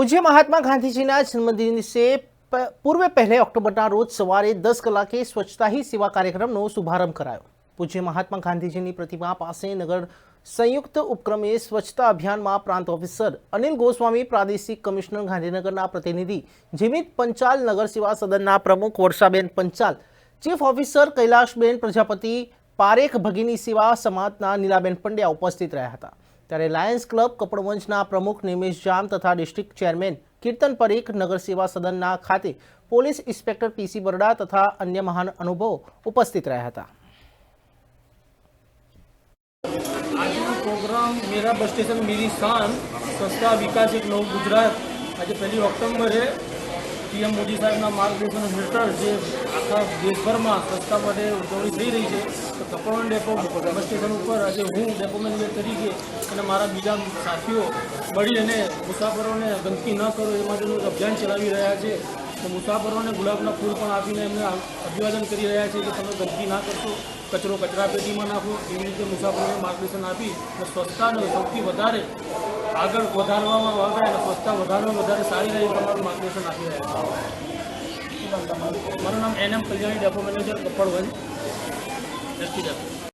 પૂજ્ય મહાત્મા ગાંધીજીના જન્મદિવસે પ- પૂર્વે પહેલે ઓક્ટોબરના રોજ સવારે દસ કલાકે સ્વચ્છતા હી સેવા કાર્યક્રમનો શુભારંભ કરાયો. પૂજ્ય મહાત્મા ગાંધીજીની પ્રતિમા પાસે નગર સંયુક્ત ઉપક્રમે સ્વચ્છતા અભિયાનમાં પ્રાંત ઓફિસર અનિલ ગોસ્વામી, પ્રાદેશિક કમિશનર ગાંધીનગરના પ્રતિનિધિ જીમિત પંચાલ, નગર સેવા સદનના પ્રમુખ વર્ષાબેન પંચાલ, ચીફ ઓફિસર કૈલાશબેન પ્રજાપતિ, પારેખ ભગીની સેવા સમાજના નીલાબેન પંડ્યા ઉપસ્થિત રહ્યા હતા. ત્યારે લાયન્સ ક્લબ કપડવંશના પ્રમુખ નિમેશ જામ તથા ડિસ્ટ્રિક્ટ ચેરમેન કીર્તન પરીખ નગર સેવા સદનના ખાતે પોલીસ ઇન્સ્પેક્ટર પીસી બરડા તથા અન્ય મહાન અનુભવો ઉપસ્થિત રહ્યા હતા. પ્રોગ્રામ મેરા બસ સ્ટેશન મેરી શાન સંસ્થા વિકાસ એક ગુજરાત. આજે પહેલી ઓક્ટોબરે પીએમ મોદી સાહેબના માર્ગદર્શન હેઠળ જે આખા દેશભરમાં સ્વચ્છતા માટે ઉજવણી થઈ રહી છે, તો કપડવન ડેપો બસ સ્ટેશન ઉપર આજે હું ડેપો મેનેજર તરીકે અને મારા બીજા સાથીઓ મળી અને મુસાફરોને ગંદકી ન કરો એ માટેનું અભિયાન ચલાવી રહ્યા છે. તો મુસાફરોને ગુલાબના ફૂલ પણ આપીને એમને અભિવાદન કરી રહ્યા છે કે તમે ગંદકી ના કરશો, કચરો કચરાપેટીમાં નાખો, એવી રીતે મુસાફરોને માર્ગદર્શન આપી અને સ્વચ્છતાને સૌથી વધારે આગળ વધારવામાં આવે અને સ્વચ્છતા વધારવામાં વધારે સારી રહે તમારું માર્ગદર્શન આપી રહ્યા છે. મારું નામ N M Kalyani depot manager Kapadvanj. ST depot